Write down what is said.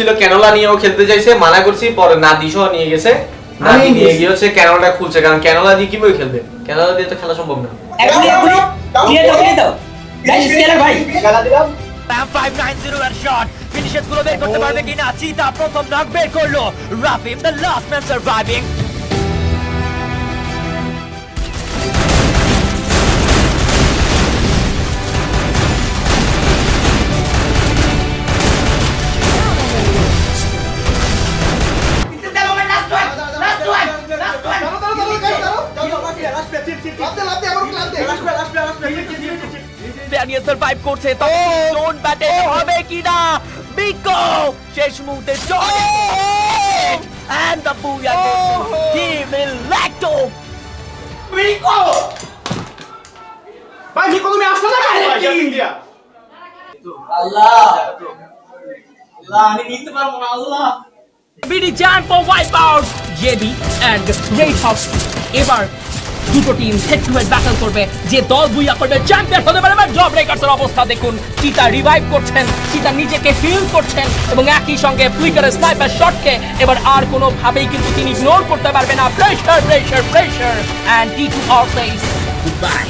ছিল ক্যানোলা নিয়েও খেলতে চাইছে মানা করছি পরে নাদিসও নিয়ে গেছে। নাদি আমি নিয়ে গিয়ে হচ্ছে ক্যানোলাটা খুলছে কারণ ক্যানোলা দিয়ে কীভাবে খেলবে? ক্যানোলা দিয়ে তো খেলা সম্ভব না। এখনই এখনই ক্লিয়ার দাও ক্লিয়ার দাও। গাইস স্কেলার ভাই। খেলা দিলাম। প্যাম 590 এর শট ফিনিশেসগুলো বের করতে পারবে কিনা? চিতা প্রথম নক বের করল। Rafim the last man surviving প্যানিয়া survive করছে তো জোন ব্যাটে হবে কিনা? বিকো শেষ মুহূর্তে জোন এন্ড দ্য বুয়া হি উইল ল্যাকটো ভাই মিকো তুমি আসছো না ভাই আল্লাহ। আল্লাহ আমি নিতে পারব না আল্লাহ। BD champ wipe out JB and red hawks এবার দুটো team head to head battle করবে। যে দল দুই করবে চ্যাম্পিয়ন হতে পারে জব ব্রেকার্সের অবস্থা দেখুন। চিতা রিভাইভ করছেন চিতা নিজেকে হিল করছেন এবং একই সঙ্গে ফ্লিকারের স্নাইপার শটকে এবার আর কোনোভাবেই কিন্তু তিনি ইগনোর করতে পারবে না। Pressure pressure pressure and T to all place good bye